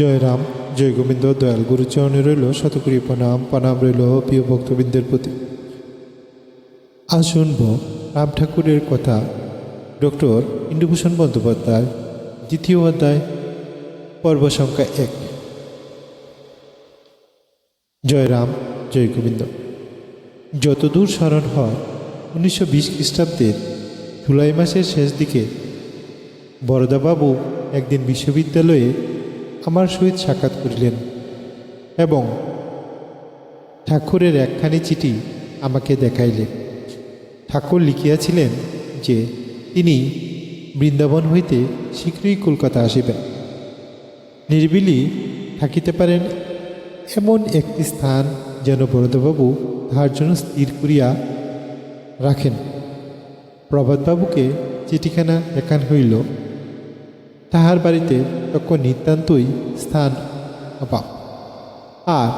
জয় রাম, জয় গোবিন্দ, দয়াল গুরুচরণে রইল শতকরি প্রণাম প্রণাম রইল প্রিয় ভক্তবৃন্দের প্রতি। শুনব রাম ঠাকুরের কথা। ডক্টর ইন্দুভূষণ বন্দ্যোপাধ্যায়, দ্বিতীয় অধ্যায়, পর্ব সংখ্যা এক। জয় রাম, জয় গোবিন্দ। যতদূর স্মরণ হয়, উনিশশো বিশ খ্রিস্টাব্দের জুলাই মাসের শেষ দিকে বরদাবাবু একদিন বিশ্ববিদ্যালয়ে আমার সহিত সাক্ষাৎ করিলেন এবং ঠাকুরের একখানি চিঠি আমাকে দেখাইলেন। ঠাকুর লিখিয়াছিলেন যে তিনি বৃন্দাবন হইতে শীঘ্রই কলকাতা আসিবেন। নির্বিলি থাকিতে পারেন এমন একটি স্থান যেন বরদবাবু তাহার জন্য স্থির করিয়া রাখেন। প্রভাতবাবুকে চিঠিখানা দেখান হইল। তাহার বাড়িতে তখন নিতান্তই স্থান অভাব আর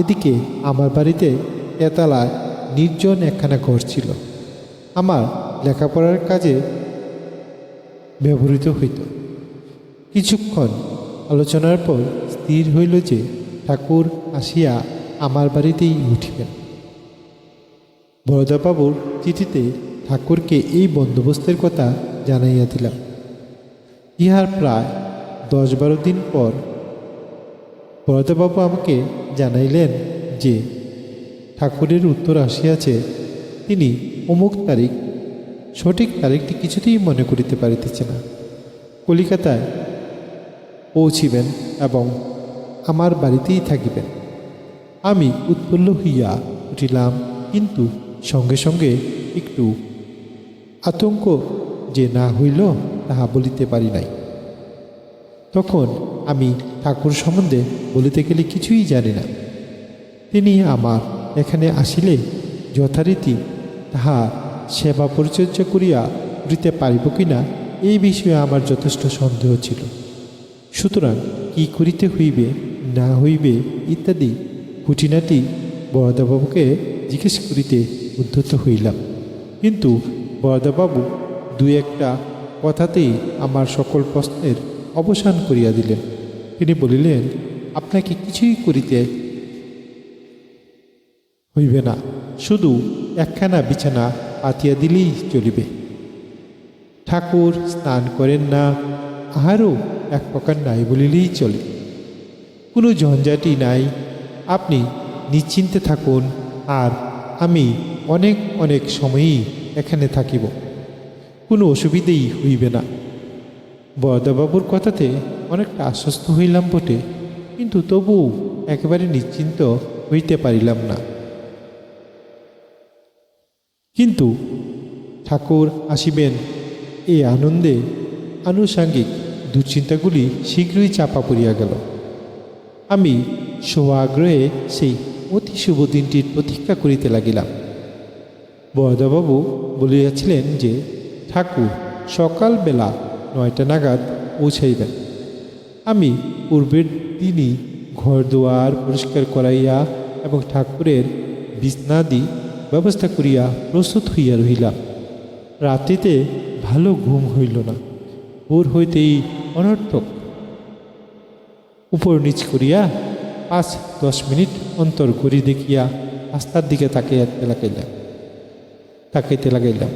এদিকে আমার বাড়িতে তেতালায় নির্জন একখানা ঘর ছিল। আমার লেখাপড়ার কাজে ব্যবহৃত হইত। কিছুক্ষণ আলোচনার পর স্থির হইল যে ঠাকুর আসিয়া আমার বাড়িতেই উঠিবেন। বরদাবাবুর চিঠিতে ঠাকুরকে এই বন্দোবস্তের কথা জানাইয়া দিলাম। ইহার প্রায় দশ বারো দিন পর বরদাবাবু আমাকে জানাইলেন যে ঠাকুরের উত্তর আসিয়াছে, তিনি অমুক তারিখ, সঠিক তারিখটি কিছুতেই মনে করিতে পারিতেছে না। কলিকাতায় পৌঁছিবেন এবং আমার বাড়িতেই থাকিবেন। আমি উৎফুল্ল হইয়া উঠিলাম, কিন্তু সঙ্গে সঙ্গে একটু আতঙ্ক যে না হইল তাহা বলিতে পারি নাই। তখন আমি ঠাকুর সম্বন্ধে বলিতে গেলে কিছুই জানি না। তিনি আমার এখানে আসিলে যথারীতি তাহা সেবা পরিচর্যা করিয়া করিতে পারিব কিনা, এই বিষয়ে আমার যথেষ্ট সন্দেহ ছিল। সুতরাং কি করিতে হইবে, না হইবে ইত্যাদি খুঁটিনাটি বরদাবাবুকে জিজ্ঞেস করিতে উদ্ধত হইলাম। কিন্তু বরদাবাবু দুই একটা কথাতেই আমার সকল প্রশ্নের অবসান করিয়া দিলেন। তিনি বলিলেন, আপনাকে কিছুই করিতে হইবে না। শুধু একখানা বিছানা পাতিয়া দিলেই চলিবে। ঠাকুর স্নান করেন না, আহারও এক প্রকার নাই বলিলেই চলে। কোনো ঝঞ্ঝাটি নাই। আপনি নিশ্চিন্তে থাকুন, আর আমি অনেক অনেক সময়ই এখানে থাকিব। কোনো অসুবিধেই হইবে না। বরদাবাবুর কথাতে অনেকটা আশ্বস্ত হইলাম বটে, কিন্তু তবু একেবারে নিশ্চিন্ত হইতে পারিলাম না। কিন্তু ঠাকুর আসিবেন এই আনন্দে আনুষাঙ্গিক দুশ্চিন্তাগুলি শীঘ্রই চাপা পড়িয়া গেল। আমি সোয়াগ্রহে সেই অতি শুভ দিনটির প্রতীক্ষা করিতে লাগিলাম। বরদাবাবু বলিয়াছিলেন যে, ঠাকুর, সকালবেলা নয়টা নাগাদ পৌঁছাইবেন। আমি পূর্বের দিনই ঘর দুয়ার পরিষ্কার করাইয়া এবং ঠাকুরের বিছনাদি ব্যবস্থা করিয়া প্রস্তুত হইয়া রহিলাম। রাত্রিতে ভালো ঘুম হইল না। ভোর হইতেই অনর্থক উপর নিচ করিয়া পাঁচ দশ মিনিট অন্তর ঘুরি দেখিয়া রাস্তার দিকে তাকাইতে লাগাইলাম তাকাইতে লাগাইলাম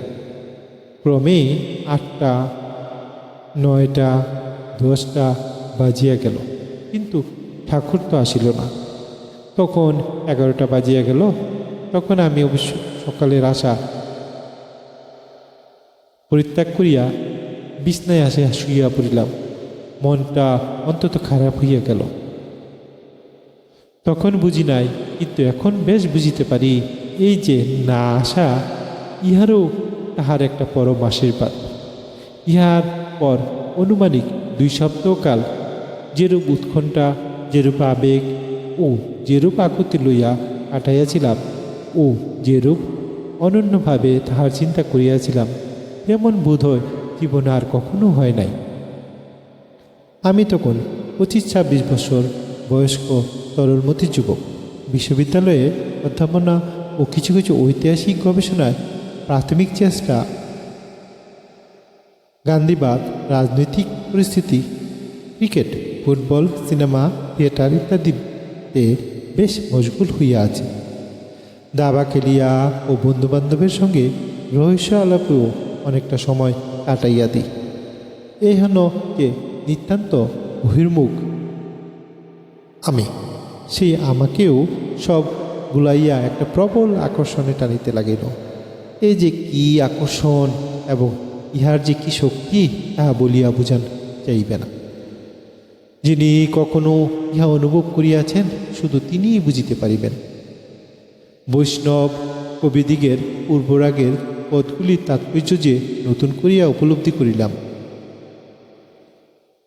ক্রমেই আটটা নয়টা, দশটা বাজিয়া গেল। কিন্তু ঠাকুর তো আসিল না। তখন এগারোটা বাজিয়া গেল। তখন আমি অবশ্য সকালের আশা পরিত্যাগ করিয়া বিছনায় আসে শুইয়া পড়িলাম। মনটা অন্তত খারাপ হইয়া গেল। তখন বুঝি নাই, কিন্তু এখন বেশ বুঝিতে পারি, এই যে না আসা, ইহারও তাহার একটা পরম আশীর্বাদ। ইহার পর অনুমানিক দুই সপ্তাহকাল যেরূপ উৎকণ্ঠা, যেরূপ আবেগ ও যেরূপ আকুতি লইয়া কাটাইয়াছিলাম ও যেরূপ অনন্যভাবে তাহার চিন্তা করিয়াছিলাম তেমন বোধ হয় জীবনে আর কখনো হয় নাই। আমি তখন পঁচিশ ছাব্বিশ বছর বয়স্ক তরলমতি যুবক, বিশ্ববিদ্যালয়ে অধ্যাপনা ও কিছু কিছু ঐতিহাসিক গবেষণায় প্রাথমিক চেষ্টা গান্ধীবাদ, রাজনৈতিক পরিস্থিতি, ক্রিকেট, ফুটবল, সিনেমা, থিয়েটার ইত্যাদিতে বেশ মশগুল হইয়া আছে। দাবা খেলিয়া ও বন্ধুবান্ধবের সঙ্গে রহস্য আলাপেও অনেকটা সময় কাটাইয়া দিই। এই হেন যে নিতান্ত বহির্মুখ। আমি সেই আমাকেও সব গুলাইয়া একটা প্রবল আকর্ষণে টানিতে লাগিল। এই যে কি আকর্ষণ এবং ইহার যে কি শক্তি, তাহা বলিয়া বুঝান চাইবে না। যিনি কখনো ইহা অনুভব করিয়াছেন, শুধু তিনিই বুঝিতে পারিবেন। বৈষ্ণব কবিদিগের পূর্বরাগের পদগুলির তাৎপর্য যে নতুন করিয়া উপলব্ধি করিলাম।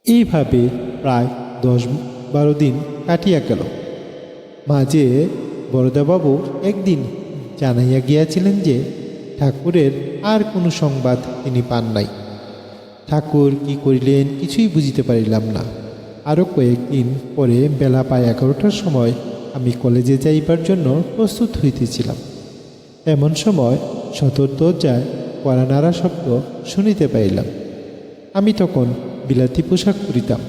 এইভাবে প্রায় দশ বারো দিন কাটিয়া গেল। মাঝে বরদাবাবু একদিন জানাইয়া গিয়াছিলেন যে ঠাকুরের আর কোনো সংবাদ তিনি পান নাই। ঠাকুর কি করিলেন কিছুই বুঝিতে পারিলাম না। আরও কয়েকদিন পরে বেলা প্রায় এগারোটার সময় আমি কলেজে যাইবার জন্য প্রস্তুত হইতেছিলাম। এমন সময় সতর দরজায় কড়া নাড়া শব্দ শুনিতে পাইলাম। আমি তখন বিলাতি পোশাক পরিতাম।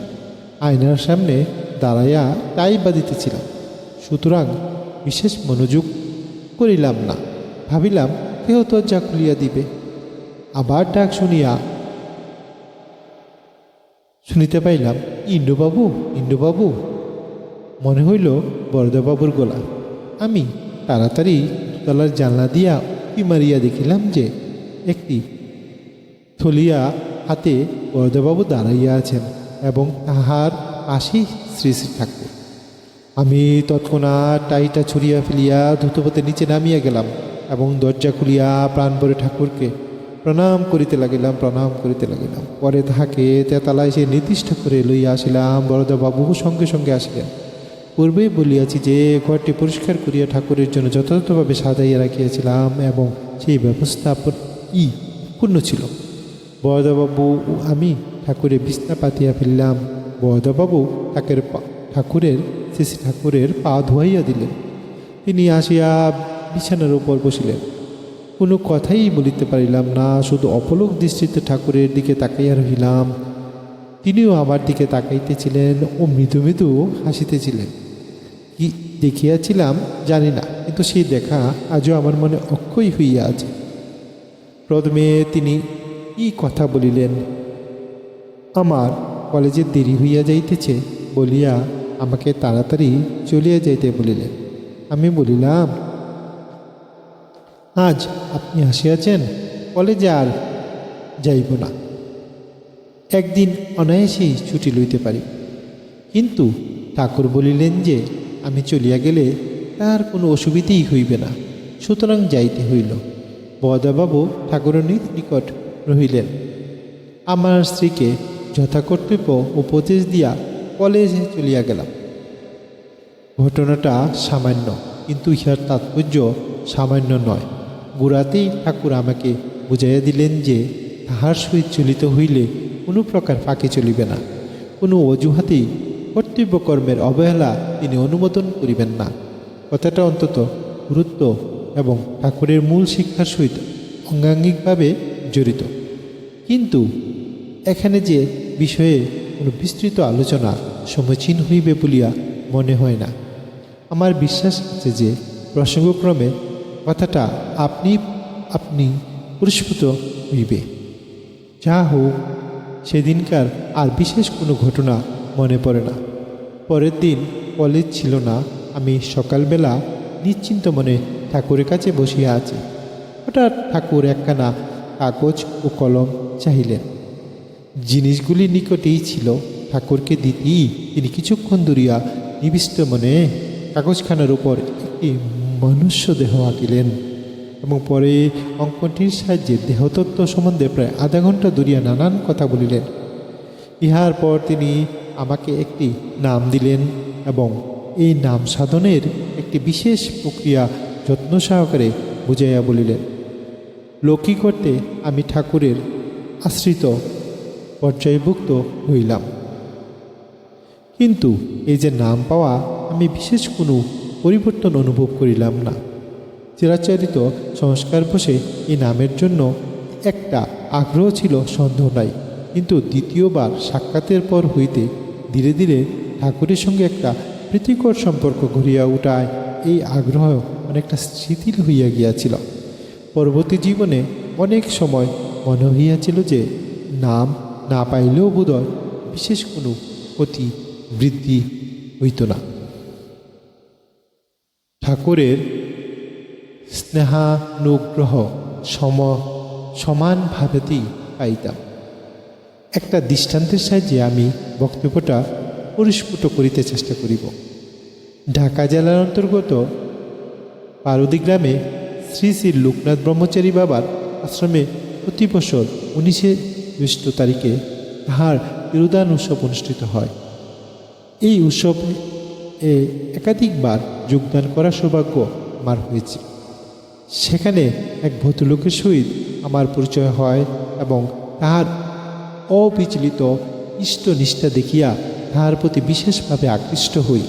আয়নার সামনে দাঁড়াইয়া টাই বাঁধিতেছিলাম। সুতরাং বিশেষ মনোযোগ করিলাম না। ভাবিলাম কেহ দরজা খুলিয়া দিবে। আবার ডাক শুনিয়া শুনিতে পাইলাম ইন্ডুবাবু ইন্ডুবাবু মনে হইল, বরদাবাবুর গলা। আমি তাড়াতাড়ি তলার জানলা দিয়া উঁকি মারিয়া দেখিলাম যে, একটি থলিয়া হাতে বরদাবাবু দাঁড়াইয়া আছেন এবং তাহার পাশেই শ্রী শ্রী ঠাকুর। আমি তৎক্ষণাৎ টাইটা ছুরিয়া ফেলিয়া ধুতপথে নিচে নামিয়া গেলাম। এবং দরজা খুলিয়া প্রাণভরে ঠাকুরকে প্রণাম করিতে লাগিলাম, প্রণাম করিতে লাগিলাম। পরে তাহাকে তেতালায় সে নির্দিষ্ট করে লইয়া আসিলাম। বরদাবাবু সঙ্গে সঙ্গে আসিলেন। পূর্বেই বলিয়াছি যে, ঘরটি পরিষ্কার করিয়া ঠাকুরের জন্য যথাযথভাবে সাজাইয়া রাখিয়াছিলাম এবং সেই ব্যবস্থাপন ই পূর্ণ ছিল। বরদাবাবু আমি ঠাকুরের বিছনা পাতিয়া ফেললাম। বরদাবাবু পা- ঠাকুরের শ্রী ঠাকুরের পা ধোয়াইয়া দিলেন। তিনি আসিয়া বিছানার উপর বসিলেন। কোনো কথাই বলিতে পারিলাম না, শুধু অপলক দৃষ্টিতে ঠাকুরের দিকে তাকাইয়া রহিলাম। তিনিও আমার দিকে তাকাইতেছিলেন ও মৃদু মৃদু হাসিতেছিলেন। কি দেখিয়াছিলাম জানি না, কিন্তু সেই দেখা আজও আমার মনে অক্ষয় হইয়া আছে। প্রথমে তিনি কি কথা বলিলেন? আমার কলেজে দেরি হইয়া যাইতেছে বলিয়া আমাকে তাড়াতাড়ি চলিয়া যাইতে বলিলেন। আমি বলিলাম আজ আপনি আসিয়াছেন, কলেজে আর যাইব না। একদিন অনায়াসেই ছুটি লইতে পারি। কিন্তু ঠাকুর বলিলেন যে, আমি চলিয়া গেলে তার কোনো অসুবিধেই হইবে না। সুতরাং যাইতে হইল। বদাবাবু ঠাকুরের নিজ নিকট রহিলেন। আমার স্ত্রীকে যথাকর্তব্য উপদেশ দিয়া কলেজে চলিয়া গেলাম। ঘটনাটা সামান্য, কিন্তু ইহার তাৎপর্য সামান্য নয়। গোড়াতেই ঠাকুর আমাকে বুঝাইয়া দিলেন যে, তাহার সহিত চলিত হইলে কোনো প্রকার ফাঁকে চলিবে না। কোনো অজুহাতেই কর্তব্যকর্মের অবহেলা তিনি অনুমোদন করিবেন না। কথাটা অন্তত গুরুত্ব এবং ঠাকুরের মূল শিক্ষার সহিত অঙ্গাঙ্গিকভাবে জড়িত। কিন্তু এখানে যে বিষয়ে কোনো বিস্তৃত আলোচনা সমীচীন হইবে বলিয়া মনে হয় না। আমার বিশ্বাস আছে যে, প্রসঙ্গক্রমে কথাটা আপনি আপনি পুরস্কৃত হইবে। যা হোক, সেদিনকার আর বিশেষ কোনো ঘটনা মনে পড়ে না। পরের দিন কলেজ ছিল না, আমি সকালবেলা নিশ্চিন্ত মনে ঠাকুরের কাছে বসিয়া আছি। হঠাৎ ঠাকুর একখানা কাগজ ও কলম চাহিলেন। জিনিসগুলি নিকটেই ছিল, ঠাকুরকে দিতেই তিনি কিছুক্ষণ দূরিয়া নিবিষ্ট মনে কাগজখানার উপর একটি মনুষ্য দেহ আঁকিলেন। এবং পরে অঙ্কনটির সাহায্যে দেহতত্ত্ব সম্বন্ধে প্রায় আধা ঘণ্টা দূরিয়া নানান কথা বলিলেন। ইহার পর তিনি আমাকে একটি নাম দিলেন এবং এই নাম সাধনের একটি বিশেষ প্রক্রিয়া যত্ন সহকারে বুঝাইয়া বলিলেন লক্ষ্মী করতে আমি ঠাকুরের আশ্রিত পর্যায়ভুক্ত হইলাম। কিন্তু এই যে নাম পাওয়া আমি বিশেষ কোনো পরিবর্তন অনুভব করিলাম না। চিরাচরিত সংস্কার বসে এই নামের জন্য একটা আগ্রহ ছিল, সন্দেহ নাই। কিন্তু দ্বিতীয়বার সাক্ষাতের পর হইতে ধীরে ধীরে ঠাকুরের সঙ্গে একটা প্রীতিকর সম্পর্ক ঘুরিয়া উঠায়। এই আগ্রহ অনেকটা শিথিল হইয়া গিয়াছিল। পরবর্তী জীবনে অনেক সময় মনে হইয়াছিল যে নাম না পাইলেও বোধহয় বিশেষ কোনো ক্ষতি, বৃদ্ধি হইত না। ঠাকুরের স্নেহানুগ্রহ সম, সমানভাবেতেই পাইতাম। একটা দৃষ্টান্তের সাহায্যে আমি বক্তব্যটা পরিস্ফুট করিতে চেষ্টা করিব। ঢাকা জেলার অন্তর্গত পারদি গ্রামে শ্রী শ্রী লোকনাথ ব্রহ্মচারী বাবার আশ্রমে প্রতি বছর উনিশে জ্যৈষ্ঠ তারিখে তাহার তিরুদান উৎসব অনুষ্ঠিত হয়। এই উৎসব এ একাধিকবার যোগদান করার সৌভাগ্য আমার হয়েছে। সেখানে এক ভদ্রলোকের সহিত আমার পরিচয় হয় এবং তাহার অবিচলিত ইষ্টনিষ্ঠা দেখিয়া তাহার প্রতি বিশেষভাবে আকৃষ্ট হই।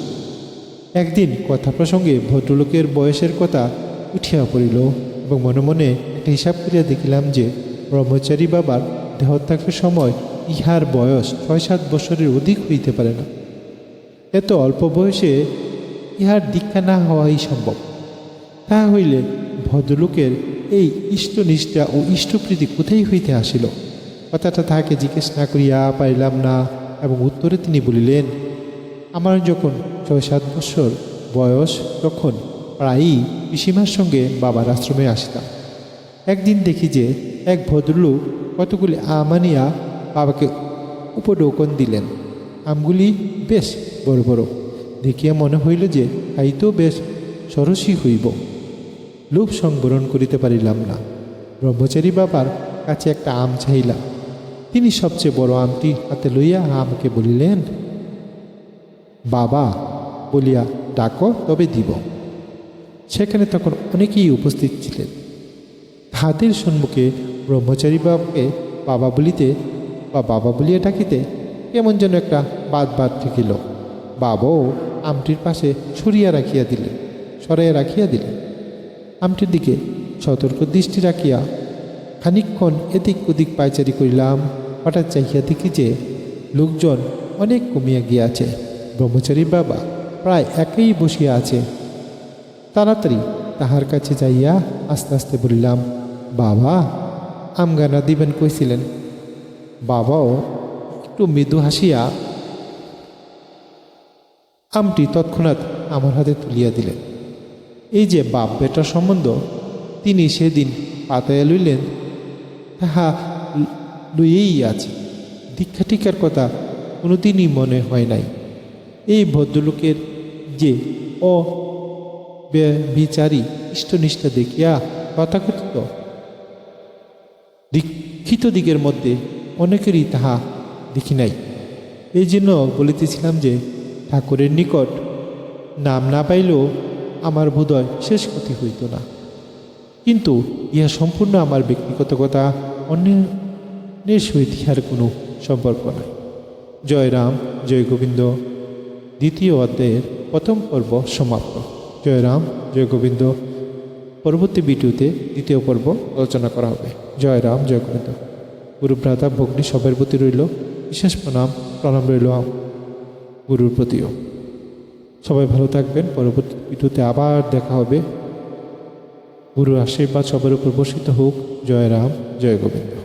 একদিন কথা প্রসঙ্গে ভদ্রলোকের বয়সের কথা উঠিয়া পড়িল এবং মনে মনে একটা হিসাব করিয়া দেখিলাম যে ব্রহ্মচারী বাবার দেহত্যাগের সময় ইহার বয়স ছয় সাত বছরের অধিক হইতে পারে না। এত অল্প বয়সে ইহার দীক্ষা না হওয়াই সম্ভব। তাহা হইলে ভদ্রলোকের এই ইষ্টনিষ্ঠা ও ইষ্টপ্রীতি কোথায় হইতে আসিল? কথাটা তাহাকে জিজ্ঞেস না করিয়া পাইলাম না এবং উত্তরে তিনি বলিলেন, আমার যখন ছয় সাত বছর বয়স, তখন প্রায়ই পিসিমার সঙ্গে বাবার আশ্রমে আসতাম। একদিন দেখি যে এক ভদ্রলোক কতগুলি আম আনিয়া বাবাকে উপডৌকন দিলেন। আমগুলি বেশ বড় বড়। দেখিয়া মনে হইল যে খাইতেও বেশ সরসী হইব। লোভ সংবরণ করিতে পারিলাম না। ব্রহ্মচারী বাবার কাছে একটা আম চাইলাম তিনি সবচেয়ে বড় আমটি হাতে লইয়া আমাকে বলিলেন, বাবা, বলিয়া ডাকো, তবে দিব। সেখানে তখন অনেকেই উপস্থিত ছিলেন। তাহাদের সম্মুখে ব্রহ্মচারী বাবাকে বাবা বলিতে বা বাবা বলিয়া ডাকিতে কেমন যেন একটা বাদ বাদ ঠেকিল বাবাও আমটির পাশে সরিয়া রাখিয়া দিলেন সরাইয়া রাখিয়া দিলেন আমটির দিকে সতর্ক দৃষ্টি রাখিয়া খানিকক্ষণ এদিক ওদিক পায়চারি করিলাম। হঠাৎ চাহিয়া দেখি যে লোকজন অনেক কমিয়া গিয়াছে। ব্রহ্মচারী বাবা প্রায় একেই বসিয়া আছে। তাড়াতাড়ি তাহার কাছে যাইয়া আস্তে আস্তে বলিলাম, বাবা, আমগানা দিবেন কইছিলেন। বাবাও একটু মৃদু হাসিয়া আমটি তৎক্ষণাৎ আমার হাতে তুলিয়া দিলেন। এই যে বাপ বেটার সম্বন্ধ, তিনি সেদিন পাতায়া লইলেন, তাহা লইয়েই আছে। দীক্ষা টিকার কথা কোনোদিনই মনে হয় নাই। এই ভদ্রলোকের যে অ বিচারী ইষ্টনিষ্ঠা দেখিয়া তথাকথিত দীক্ষিত দিকের মধ্যে অনেকেরই তাহা দেখি নাই। এই জন্য বলিতেছিলাম যে ঠাকুরের নিকট। নাম না পাইলেও আমার বোধহয় শেষ ক্ষতি হইত না। কিন্তু ইহা সম্পূর্ণ আমার ব্যক্তিগত কথা, অন্যের সহিত ইহার কোনো সম্পর্ক নাই। জয় রাম, জয় গোবিন্দ। দ্বিতীয় অধ্যায়ের প্রথম পর্ব সমাপ্ত। জয় রাম, জয় গোবিন্দ। পরবর্তী ভিডিওতে দ্বিতীয় পর্ব আলোচনা করা হবে। জয় রাম, জয় গোবিন্দ। গুরু ভ্রাতা ভগ্নী সবের প্রতি রইল। বিশেষ প্রণাম প্রণাম রইল। গুরুর প্রতিও। সবাই ভালো থাকবেন। পরবর্তী ভিডিওতে আবার দেখা হবে। গুরু আশীর্বাদ সবার উপর বর্ষিত হোক। জয় রাম, জয় গোবিন্দ।